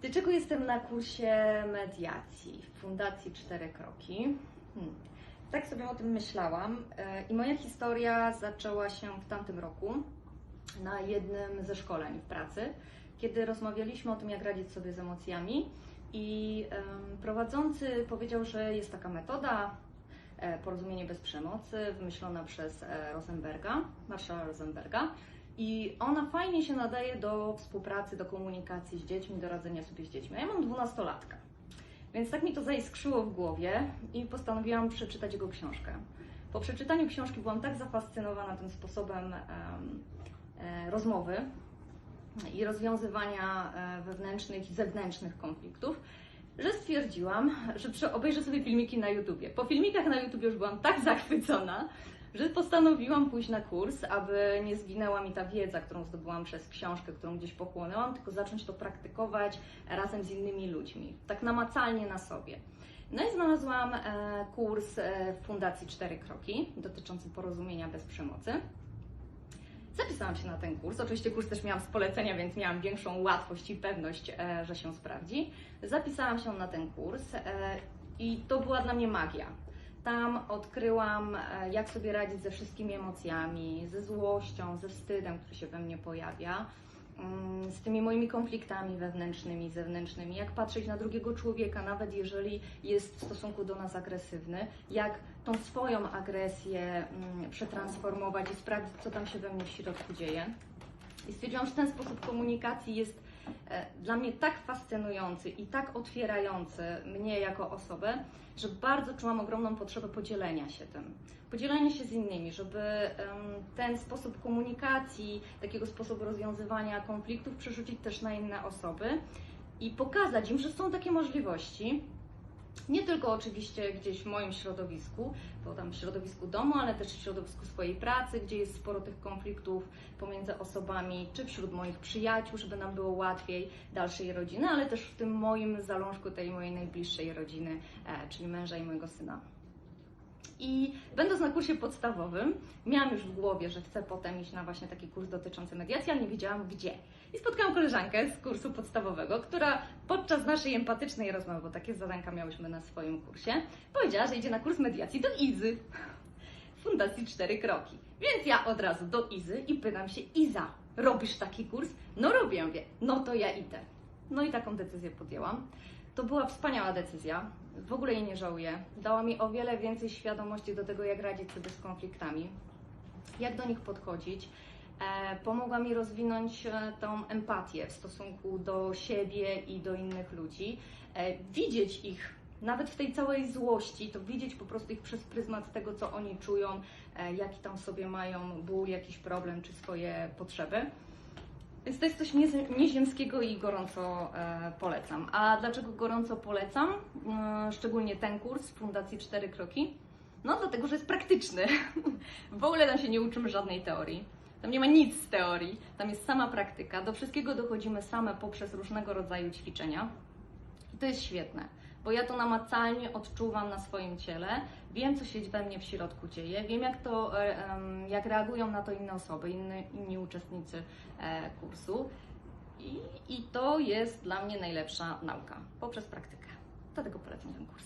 Dlaczego jestem na kursie mediacji w Fundacji Cztery Kroki? Hmm. Tak sobie o tym myślałam e, i moja historia zaczęła się w tamtym roku na jednym ze szkoleń w pracy, kiedy rozmawialiśmy o tym, jak radzić sobie z emocjami i prowadzący powiedział, że jest taka metoda, e, porozumienie bez przemocy, wymyślona przez e, Rosenberga, Marshalla Rosenberga. I ona fajnie się nadaje do współpracy, do komunikacji z dziećmi, do radzenia sobie z dziećmi. A ja mam dwunastolatka. Więc tak mi to zaiskrzyło w głowie i postanowiłam przeczytać jego książkę. Po przeczytaniu książki byłam tak zafascynowana tym sposobem em, e, rozmowy i rozwiązywania e, wewnętrznych i zewnętrznych konfliktów, że stwierdziłam, że obejrzę sobie filmiki na YouTubie. Po filmikach na YouTubie już byłam tak zachwycona, że postanowiłam pójść na kurs, aby nie zginęła mi ta wiedza, którą zdobyłam przez książkę, którą gdzieś pochłonęłam, tylko zacząć to praktykować razem z innymi ludźmi, tak namacalnie na sobie. No i znalazłam e, kurs e, w Fundacji Cztery Kroki dotyczący porozumienia bez przemocy. Zapisałam się na ten kurs. Oczywiście kurs też miałam z polecenia, więc miałam większą łatwość i pewność, e, że się sprawdzi. Zapisałam się na ten kurs i to była dla mnie magia. Tam odkryłam, e, jak sobie radzić ze wszystkimi emocjami, ze złością, ze wstydem, który się we mnie pojawia, mm, z tymi moimi konfliktami wewnętrznymi, zewnętrznymi, jak patrzeć na drugiego człowieka, nawet jeżeli jest w stosunku do nas agresywny, jak tą swoją agresję mm, przetransformować i sprawdzić, co tam się we mnie w środku dzieje. I stwierdziłam, że ten sposób komunikacji jest dla mnie tak fascynujący i tak otwierający mnie jako osobę, że bardzo czułam ogromną potrzebę podzielenia się tym. Podzielenia się z innymi, żeby ten sposób komunikacji, takiego sposobu rozwiązywania konfliktów przerzucić też na inne osoby i pokazać im, że są takie możliwości. Nie tylko oczywiście gdzieś w moim środowisku, bo tam w środowisku domu, ale też w środowisku swojej pracy, gdzie jest sporo tych konfliktów pomiędzy osobami, czy wśród moich przyjaciół, żeby nam było łatwiej, dalszej rodziny, ale też w tym moim zalążku tej mojej najbliższej rodziny, e, czyli męża i mojego syna. I będąc na kursie podstawowym, miałam już w głowie, że chcę potem iść na właśnie taki kurs dotyczący mediacji, ale nie wiedziałam gdzie. I spotkałam koleżankę z kursu podstawowego, która podczas naszej empatycznej rozmowy, bo takie zadanka miałyśmy na swoim kursie, powiedziała, że idzie na kurs mediacji do Izy Fundacji Cztery Kroki. Więc ja od razu do Izy i pytam się, Iza, robisz taki kurs? No robię, mówię, no to ja idę. No i taką decyzję podjęłam. To była wspaniała decyzja. W ogóle jej nie żałuję. Dała mi o wiele więcej świadomości do tego, jak radzić sobie z konfliktami, jak do nich podchodzić. E, pomogła mi rozwinąć e, tą empatię w stosunku do siebie i do innych ludzi. E, widzieć ich nawet w tej całej złości, to widzieć po prostu ich przez pryzmat tego, co oni czują, jaki tam sobie mają ból, jakiś problem czy swoje potrzeby. Więc to jest coś niez- nieziemskiego i gorąco e, polecam. A dlaczego gorąco polecam? E, szczególnie ten kurs Fundacji Cztery Kroki. No dlatego, że jest praktyczny. w ogóle tam się nie uczymy żadnej teorii. Tam nie ma nic z teorii, tam jest sama praktyka. Do wszystkiego dochodzimy same poprzez różnego rodzaju ćwiczenia. I to jest świetne, bo ja to namacalnie odczuwam na swoim ciele, wiem, co się we mnie w środku dzieje, wiem, jak, to, e, jak reagują na to inne osoby, inny, inni uczestnicy e, kursu. I, I to jest dla mnie najlepsza nauka poprzez praktykę. Dlatego polecam ten kurs.